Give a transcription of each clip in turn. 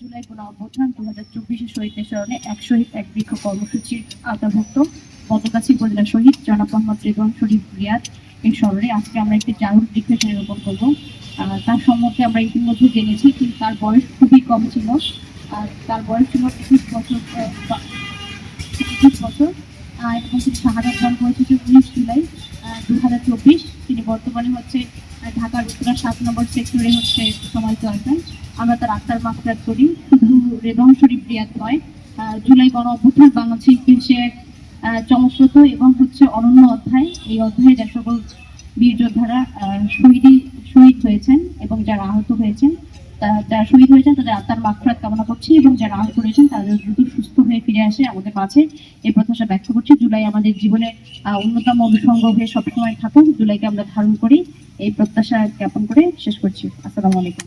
জুলাই গণ অভ্যুত্থান দু হাজার চব্বিশে শহীদের স্মরণে এক শহীদ, এক বৃক্ষ কর্মসূচির আওতাভুক্ত। বদগাছি উপজেলা শহীদ জনাব মোহাম্মদ রেদওয়ান শরীফ রিয়াদ। এর স্মরণে আজকে আমরা একটি চারুল বৃক্ষ রোপণ করব তার সম্বন্ধে আমরা ইতিমধ্যে জেনেছি, কিন্তু তার বয়স খুবই কম ছিল। আর তার বয়স ছিল একুশ বছর একুশ বছর। এবং তিনি শাহাদাত দান করেছে উনিশ জুলাই দু হাজার চব্বিশ। তিনি বর্তমানে হচ্ছে ঢাকার উত্তরা সাত নম্বর সেক্টরে হচ্ছে সমাহিত আছেন আমরা তার আত্মার মাফরাত করি। শুধু রেদম শরীফ রিয়াদ নয় জুলাই গণ অভ্যুত্থান বাংলাদেশের ইতিহাসে চমকপ্রদ এবং হচ্ছে অনন্য অধ্যায়। এই অধ্যায়ে যে সকল বীর যোদ্ধারা আহ, শহীদি হয়েছেন এবং যারা আহত হয়েছেন যারা শহীদ হয়েছেন তাদের আত্মার মাফরাত কামনা করছি এবং যারা আহত রয়েছেন তাদের দ্রুত সুস্থ হয়ে ফিরে আসে আমাদের মাঝে। এই প্রত্যাশা ব্যক্ত করছি জুলাই আমাদের জীবনে অন্যতম অনুষঙ্গ হয়ে সবসময় থাকুক। জুলাইকে আমরা ধারণ করি। এই প্রত্যাশা জ্ঞাপন করে শেষ করছি। আসসালামু আলাইকুম।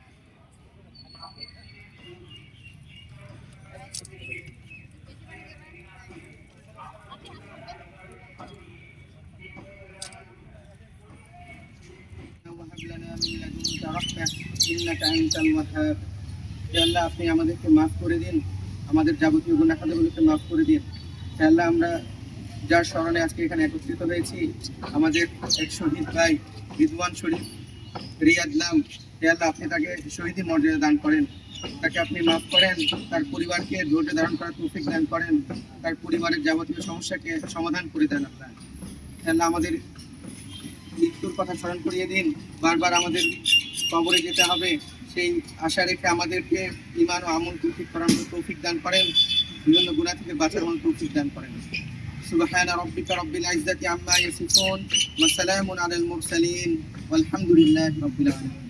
من لدنك رحمة إنك أنت الوهاب হে আল্লাহ আপনি আমাদেরকে মাফ করে দিন আমাদের যাবতীয় গুণাখাতাগুলোকে মাফ করে দিন হে আল্লাহ আমরা যার স্মরণে আজকে এখানে একত্রিত হয়েছি আমাদের এক শহীদ ভাই বিদ্বান শরীফ রিয়াদ নাম হে আল্লাহ আপনি তাকে শহীদী মর্যাদা দান করেন তাকে আপনি মাফ করেন তার পরিবারকে ধৈর্য ধারণ করার তৌফিক দান করেন তার পরিবারের যাবতীয় সমস্যাকে সমাধান করে দেন আপনার হে আল্লাহ আমাদের মৃত্যুর কথা স্মরণ করিয়ে দিন বারবার আমাদের কবরে যেতে হবে সেই আশা রেখে আমাদেরকে ইমান ও আমল তৌফিক করানোর তৌফিক দান করেন বিভিন্ন গুণা থেকে বাঁচার মতো তৌফিক দান করেন سبحان ربك رب العزة عما يصفون وسلام على المرسلين والحمد لله رب العالمين